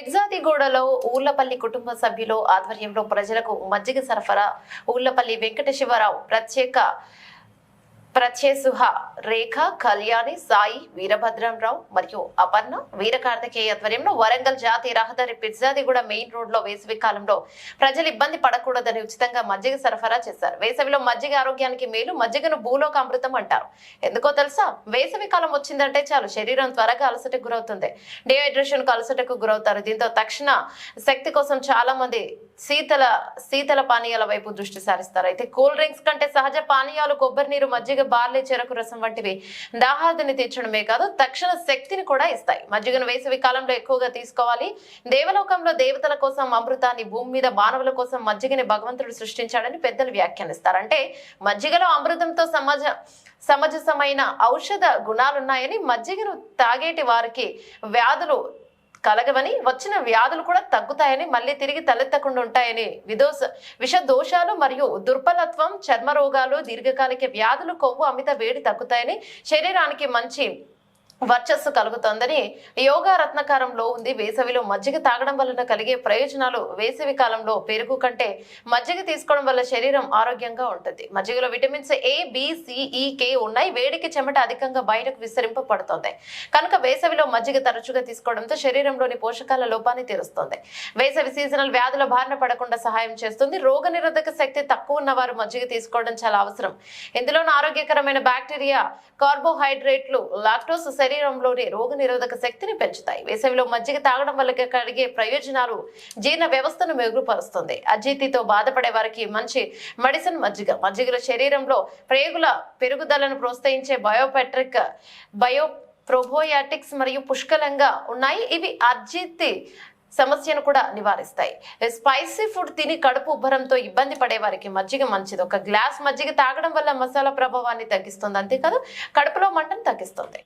పిర్జాతిగూడలో ఊర్లపల్లి కుటుంబ సభ్యులు ఆధ్వర్యంలో ప్రజలకు మజ్జిగ సరఫరా ఊర్లపల్లి వెంకట శివరావు ప్రత్యేక ప్రత్యేసుహ రేఖ కళ్యాణి సాయి వీరభద్రంరావు మరియు అపర్ణ వీరకార్తికేయ ఆధ్వర్యంలో వరంగల్ జాతీయ రహదారి పిర్జాదిగూడ మెయిన్ రోడ్లో వేసవి కాలంలో ప్రజలు ఇబ్బంది పడకూడదని ఉచితంగా మజ్జిగ సరఫరా చేశారు. వేసవిలో మజ్జిగ ఆరోగ్యానికి మేలు మజ్జిగను భూలోక అమృతం అంటారు. ఎందుకో తెలుసా? వేసవి కాలం వచ్చిందంటే చాలు శరీరం త్వరగా అలసటకు గురవుతుంది. డిహైడ్రేషన్కు అలసటకు గురవుతారు. దీంతో తక్షణ శక్తి కోసం చాలా మంది శీతల శీతల పానీయాల వైపు దృష్టి సారిస్తారు. అయితే కూల్ డ్రింక్స్ కంటే సహజ పానీయాలు కొబ్బరి నీరు మజ్జిగ బార్లీ చెరకు రసం వంటివి దాహార్దిని తీర్చడమే కాదు తక్షణ శక్తిని కూడా ఇస్తాయి. మజ్జిగను వేసవి కాలంలో ఎక్కువగా తీసుకోవాలి. దేవలోకంలో దేవతల కోసం అమృతాన్ని భూమి మీద మానవుల కోసం మజ్జిగని భగవంతుడు సృష్టించాడని పెద్దలు వ్యాఖ్యానిస్తారు. అంటే మజ్జిగలో అమృతంతో సమాజ సమంజసమైన ఔషధ గుణాలున్నాయని మజ్జిగను తాగేటి వారికి వ్యాధులు కలగవని వచ్చిన వ్యాధులు కూడా తగ్గుతాయని మళ్ళీ తిరిగి తలెత్తకుండా ఉంటాయని విదోష విష దోషాలు మరియు దుర్బలత్వం చర్మ రోగాలు దీర్ఘకాలిక వ్యాధులు కొవ్వు అమిత వేడి తగ్గుతాయని శరీరానికి మంచి వర్చస్సు కలుగుతోందని యోగా రత్నకారంలో ఉంది. వేసవిలో మజ్జిగ తాగడం వలన కలిగే ప్రయోజనాలు వేసవి కాలంలో పెరుగు కంటే మజ్జిగ తీసుకోవడం వల్ల శరీరం ఆరోగ్యంగా ఉంటుంది. మజ్జిగలో విటమిన్స్ ఏ బి కే ఉన్నాయి. వేడికి చెమట అధికంగా బయటకు విస్తరింపబడుతోంది. కనుక వేసవిలో మజ్జిగ తరచుగా తీసుకోవడంతో శరీరంలోని పోషకాల లోపాన్ని తీరుస్తుంది. వేసవి సీజనల్ వ్యాధుల బారిన పడకుండా సహాయం చేస్తుంది. రోగ శక్తి తక్కువ ఉన్న వారు మజ్జిగ తీసుకోవడం చాలా అవసరం. ఇందులోనూ ఆరోగ్యకరమైన బ్యాక్టీరియా కార్బోహైడ్రేట్లు లాక్టోస్ శరీరంలోని రోగ నిరోధక శక్తిని పెంచుతాయి. వేసవిలో మజ్జిగ తాగడం వల్ల కలిగే ప్రయోజనాలు జీర్ణ వ్యవస్థను మెరుగుపరుస్తుంది. అజీతితో బాధపడే వారికి మంచి మెడిసిన్ మజ్జిగ. మజ్జిగలో శరీరంలో ప్రేగుల పెరుగుదలను ప్రోత్సహించే బయోపెట్రిక్ బయో ప్రోబోయాటిక్స్ మరియు పుష్కలంగా ఉన్నాయి. ఇవి అర్జితి సమస్యను కూడా నివారిస్తాయి. స్పైసీ ఫుడ్ తిని కడుపు ఉబ్బరంతో ఇబ్బంది పడే వారికి మజ్జిగ మంచిది. ఒక గ్లాస్ మజ్జిగ తాగడం వల్ల మసాలా ప్రభావాన్ని తగ్గిస్తుంది. అంతేకాదు కడుపులో మంటను తగ్గిస్తుంది.